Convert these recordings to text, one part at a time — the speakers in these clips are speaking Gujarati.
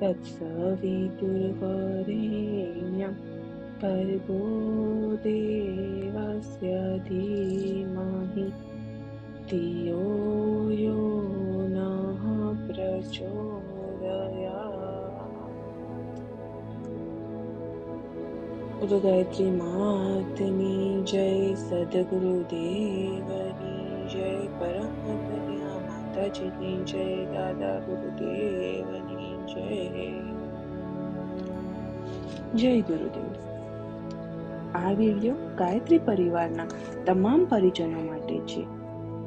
तत्सवितुर्वरेण्यं भर्गो देवस्य धीमहि धियो यो नः પ્રચોદયા બોલો ગાયત્રી માતની જય સદગુરુદેવની જય પરમ કન્યા માતાજીની જય દાદા ગુરુદેવની જય જય ગુરુદેવ. આ વીડિયો ગાયત્રી પરિવારના તમામ પરિજનો માટે છે.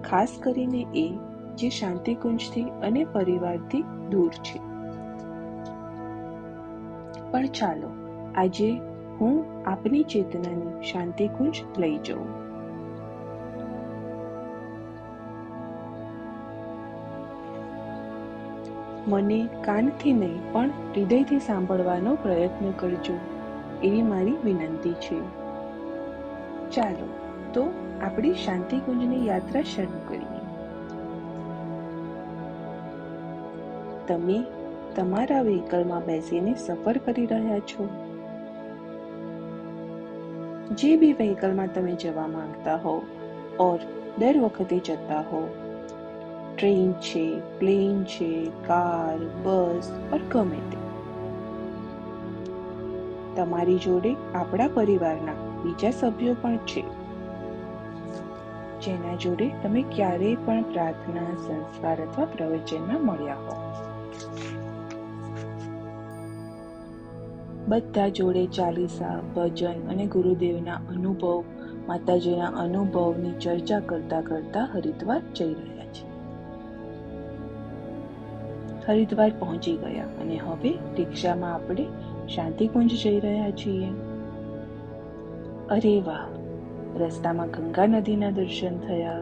ખાસ કરીને એ જે શાંતિકુંજથી અને પરિવારથી દૂર છે. પણ ચાલો આજે હું આપની ચેતનાની શાંતિકુંજ લઈ જાઉં. મને કાનથી નહીં, પણ હૃદયથી સાંભળવાનો પ્રયત્ન કરજો, એવી મારી વિનંતી છે. ચાલો, તો આપણી શાંતિકુંજની યાત્રા શરૂ કરીએ. તમે તમારા વ્હીકલમાં બેસીને સફર કરી રહ્યા છો? જે બી વ્હીકલમાં તમે જવા માંગતા હો, ઓર દર વખતે જતા હો ટ્રેન છે પ્લેન છે કાર બસ ઓર ગમે તે તમારી જોડે આપણા પરિવારના બીજા સભ્યો પણ છે. જેના જોડે તમે ક્યારેય પણ પ્રાર્થના, સંસ્કાર અથવા પ્રવચનમાં મળ્યા હો. બધા જોડે ચાલીસા, ભજન અને ગુરુદેવના અનુભવ, માતાજીના અનુભવની ચર્ચા કરતા કરતા હરિદ્વાર જઈ રહ્યા હરિદ્વાર પહોંચી ગયા અને હવે રિક્ષામાં આપણે શાંતિકુંજ જઈ રહ્યા છીએ. અરે વાહ, રસ્તામાં ગંગા નદીના દર્શન થયા.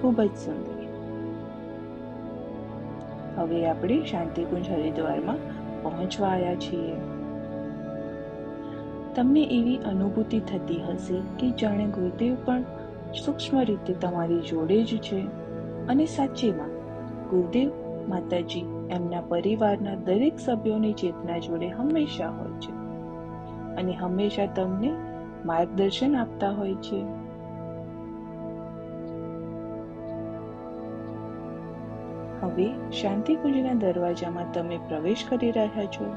ખૂબ જ સુંદર. હવે આપણે શાંતિકુંજ હરિદ્વારમાં પહોંચવા આવ્યા છીએ. તમને એવી અનુભૂતિ થતી હશે કે જાણે ગુરુદેવ પણ સૂક્ષ્મ રીતે તમારી જોડે જ છે અને સાચેમાં ગુરુદેવ માતાજી એમના પરિવારના દરેક સભ્યોની ચેતના જોડે હંમેશા હોય છે અને હંમેશા તમને માર્ગદર્શન આપતા હોય છે. હવે શાંતિકુંજના દરવાજામાં તમે પ્રવેશ કરી રહ્યા છો.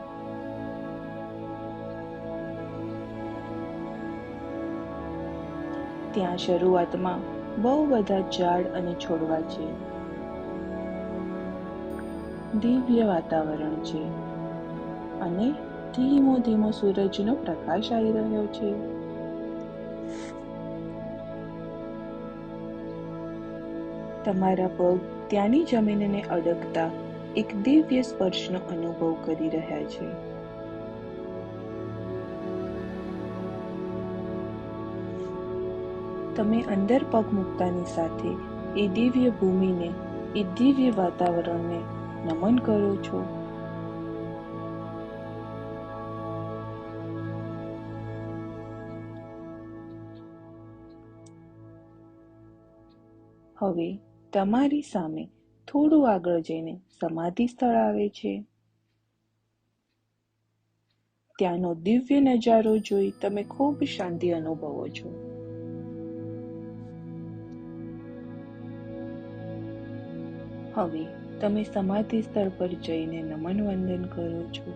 ત્યાં શરૂઆતમાં બહુ બધા ઝાડ અને છોડવા છે. દિવ્ય વાતાવરણ છે. અને ધીમો ધીમો સૂરજનો પ્રકાશ આવી રહ્યો છે. તમારા પગ ત્યાંની જમીનને અડકતા એક દિવ્ય સ્પર્શનો અનુભવ કરી રહ્યા છે. તમે અંદર પગ મૂકતાની સાથે એ દિવ્ય ભૂમિને, એ દિવ્ય વાતાવરણને નમન કરો છો. હવે તમારી સામે થોડું આગળ જઈને સમાધિ સ્થળ આવે છે. ત્યાંનો દિવ્ય નજારો જોઈ તમે ખૂબ શાંતિ અનુભવો છો. હવે તમે સમાધિ સ્થળ પર જઈને નમન વંદન કરો છો.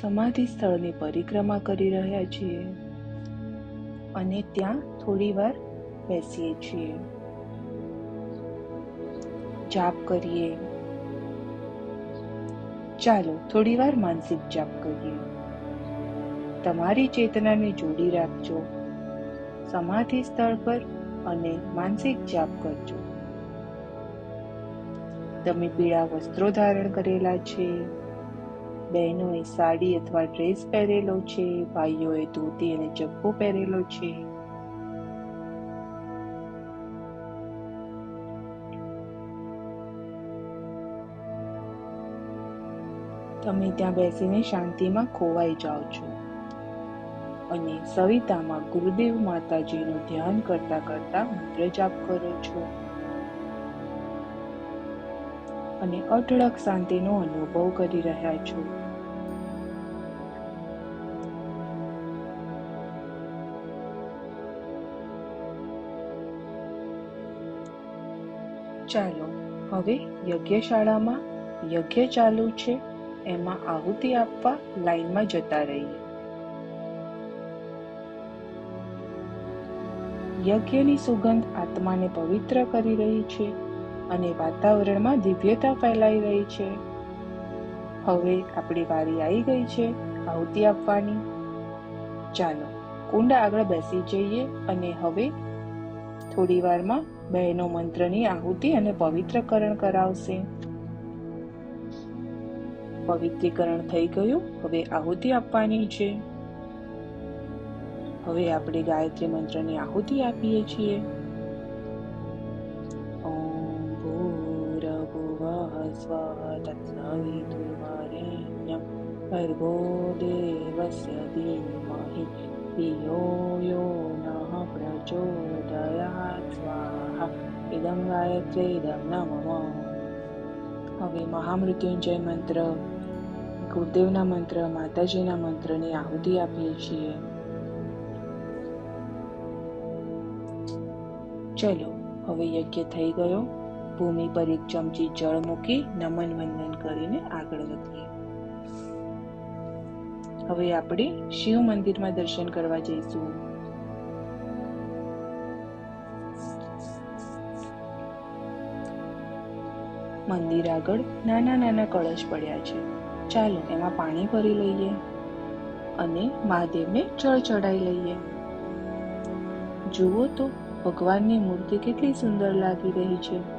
સમાધિ સ્થળની પરિક્રમા કરી રહ્યા છીએ અને ત્યાં થોડી વાર બેસીએ છીએ. જાપ કરીએ. ચાલો, થોડી વાર માનસિક જાપ કરીએ. તમારી ચેતનાને જોડી રાખજો. સમાધિ સ્થળ પર અને માનસિક જાપ કરજો. તમે પીળા વસ્ત્રો ધારણ કરેલા છે. બહેનોએ સાડી અથવા ડ્રેસ પહેરેલો છે. ભાઈઓએ ધોતી અને જબ્બો પહેરેલો છે. તમે ત્યાં બેસીને શાંતિમાં ખોવાઈ જાઓ છો. અને સવિતામાં ગુરુદેવ માતાજીનું ધ્યાન કરતા કરતા મંત્ર જાપ કરો છો. અને અઢળક શાંતિનો અનુભવ કરી રહ્યા છો. ચાલો, હવે યજ્ઞશાળામાં યજ્ઞ ચાલુ છે. એમાં આહુતિ આપવા લાઈનમાં જતા રહીએ. યજ્ઞની સુગંધ આત્માને પવિત્ર કરી રહી છે. અને વાતાવરણમાં દિવ્યતા ફેલાઈ રહી છે. હવે આપણી વારી આવી ગઈ છે આહુતિ આપવાની. ચાલો, કુંડ આગળ બેસી જઈએ અને હવે થોડી વારમાં બહેનો મંત્રની આહુતિ અને પવિત્રકરણ કરાવશે. પવિત્રીકરણ થઈ ગયું, હવે આહુતિ આપવાની છે. હવે આપણે ગાયત્રી મંત્રની આહુતિ આપીએ છીએ. ભૂરભુવઃ સ્વઃ देवस्य ભર્ગો धियो यो नः યો स्वाहा। इदं ઇદં ગાયત્રીદં નમઃ હવે મહામૃત્યુંજય મંત્ર ગુરુદેવના મંત્ર માતાજીના મંત્રની આહુતિ આપીએ છીએ ચલો હવે યજ્ઞ થઈ ગયો ભૂમિ પર એક ચમચી જળ મૂકી નમન વંદન કરીને આગળ વધીએ. હવે આપણે શિવ મંદિરમાં દર્શન કરવા જઈશું. મંદિર આગળ નાના નાના કળશ પડ્યા છે. ચાલો એમાં પાણી ભરી લઈએ અને મહાદેવને જળ ચડાઈ લઈએ. જુઓ તો ભગવાનની મૂર્તિ કેટલી સુંદર લાગી રહી છે.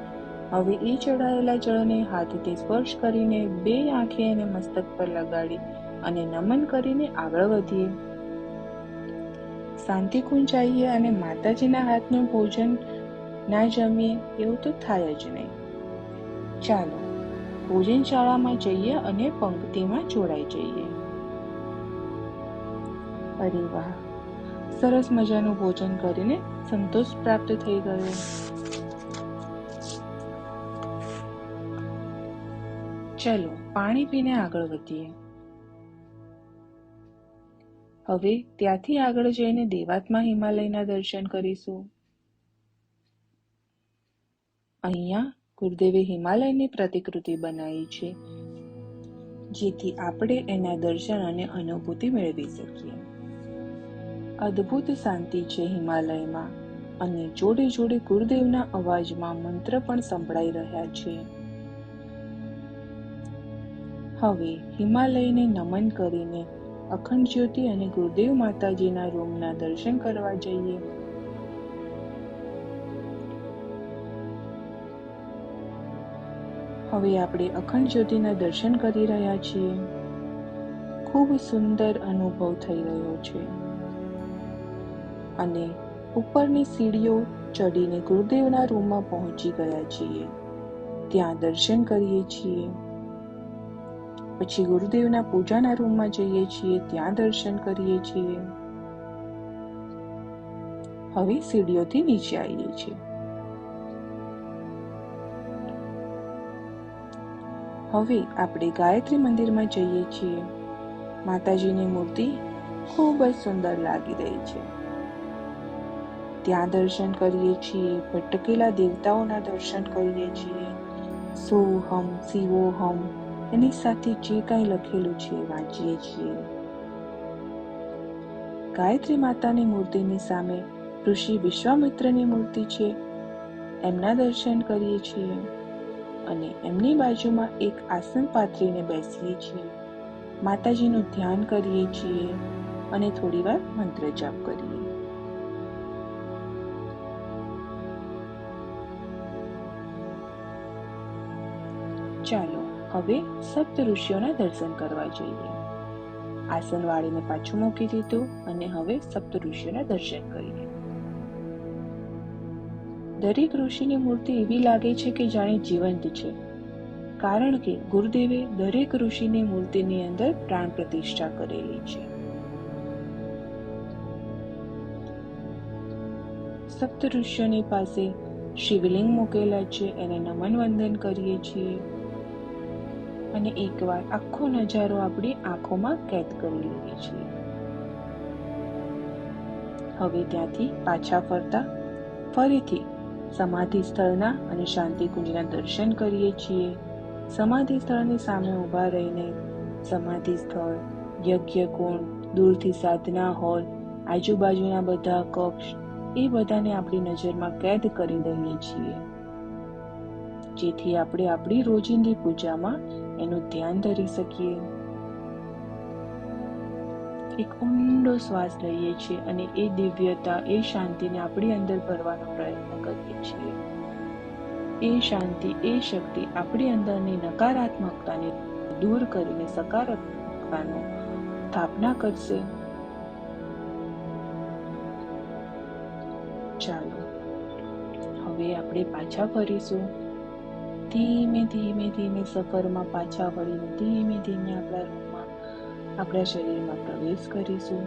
હવે એ ચડાયેલા જળને હાથથી સ્પર્શ કરીને બે આંખે અને મસ્તક પર લગાડી અને નમન કરીને આગળ વધીએ. શાંતિ કુંજાઈએ અને માતાજીના હાથનું ભોજન ના જમીએ એવું તો થાય જ નહીં. ચાલો ભોજન શાળામાં જઈએ અને પંક્તિમાં જોડાઈ જઈએ. અરે વાહ, સરસ મજાનું ભોજન કરીને સંતોષ પ્રાપ્ત થઈ ગયો. ચલો, પાણી પીને આગળ વધીએ. હવે ત્યાંથી આગળ જઈને દેવાત્મા હિમાલયના દર્શન કરીશું. અહીંયા ગુરુદેવે હિમાલયની પ્રતિકૃતિ બનાવી છે, જેથી આપણે એના દર્શન અને અનુભૂતિ મેળવી શકીએ. અદ્ભુત શાંતિ છે હિમાલયમાં, અને જોડે જોડે ગુરુદેવના અવાજમાં મંત્ર પણ સંભળાઈ રહ્યા છે. હવે હિમાલયને નમન કરીને અખંડ જ્યોતિ અને ગુરુદેવ માતાજીના રૂમના દર્શન કરવા જઈએ. હવે આપણે અખંડ જ્યોતિના દર્શન કરી રહ્યા છીએ. ખૂબ સુંદર અનુભવ થઈ રહ્યો છે. અને ઉપરની સીડીઓ ચડીને ગુરુદેવના રૂમમાં પહોંચી ગયા છીએ. ત્યાં દર્શન કરીએ છીએ. પછી ગુરુદેવના પૂજાના રૂમમાં જઈએ છીએ, ત્યાં દર્શન કરીએ છીએ. હવે સીડીઓથી નીચે આવીએ છીએ. હવે આપણે ગાયત્રી મંદિરમાં જઈએ છીએ. માતાજીની મૂર્તિ ખૂબ જ સુંદર લાગી રહી છે. ત્યાં દર્શન કરીએ છીએ, ભટકેલા દેવતાઓના દર્શન કરીએ છીએ. સોહમ, શિવોહમ એની સાથે જે કાંઈ લખેલું છે વાંચીએ છીએ. ગાયત્રી માતાની મૂર્તિની સામે ઋષિ વિશ્વામિત્રની મૂર્તિ છે. એમના દર્શન કરીએ છીએ અને એમની બાજુમાં એક આસન પાથરીને બેસીએ છીએ. માતાજીનું ધ્યાન કરીએ છીએ અને થોડીવાર મંત્ર જાપ કરીએ. ચાલો હવે સપ્ત ઋષિઓના દર્શન કરવા જઈએ. આસન વાળીને પાછું મૂકી દીધું અને હવે સપ્ત ઋષિઓના દર્શન કરીએ દરેક ઋષિની મૂર્તિ એવી લાગે છે કે જાણે જીવંત છે. કારણ કે ગુરુદેવે દરેક ઋષિની મૂર્તિની અંદર પ્રાણ પ્રતિષ્ઠા કરેલી છે. સપ્ત ઋષિઓની પાસે શિવલિંગ મૂકેલા છે, એને નમન વંદન કરીએ છીએ. અને એકવાર આખો નજારો આપણી આંખોમાં કેદ કરી લઈએ છીએ. હવે ત્યાંથી પાછા ફરતા ફરીથી સમાધિ સ્થળના અને શાંતિ કુંજના દર્શન કરીએ છીએ. સમાધિ સ્થળની સામે ઊભા રહીને સમાધિ સ્થળ, યજ્ઞ કુંડ, દૂરથી સાધના હોલ, આજુબાજુના બધા કક્ષ, એ બધાને આપણી નજરમાં કેદ કરી દઈએ છીએ. જેથી આપણે આપણી રોજિંદી પૂજામાં એનું ધ્યાન ધરી શકીએ એક ઊંડો શ્વાસ લઈએ છીએ અને એ દિવ્યતા એ શાંતિને આપણી અંદર ભરવાનો પ્રયત્ન કરીએ છીએ એ શાંતિ એ શક્તિ આપણી અંદરની નકારાત્મકતાને દૂર કરીને સકારાત્મકતાનો સ્થાપના કરશે ચાલો હવે આપણે પાછા ફરીશું ધીમે ધીમે ધીમે સફરમાં પાછા વળીને ધીમે ધીમે આપણા રૂમમાં, આપણા શરીરમાં પ્રવેશ કરીશું.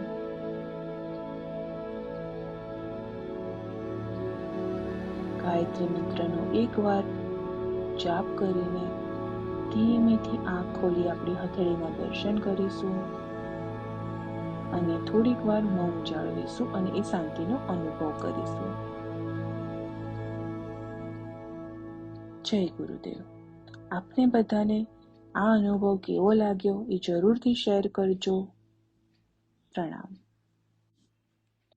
ગાયત્રી મંત્રનો એકવાર જાપ કરીને ધીમેથી આંખ ખોલી આપણી હથેળીના દર્શન કરીશું અને થોડીક વાર મૌન જાળવીશું અને એ શાંતિનો અનુભવ કરીશું. જય ગુરુદેવ. આપને બધાને આ અનુભવ કેવો લાગ્યો એ જરૂરથી શેર કરજો. પ્રણામ.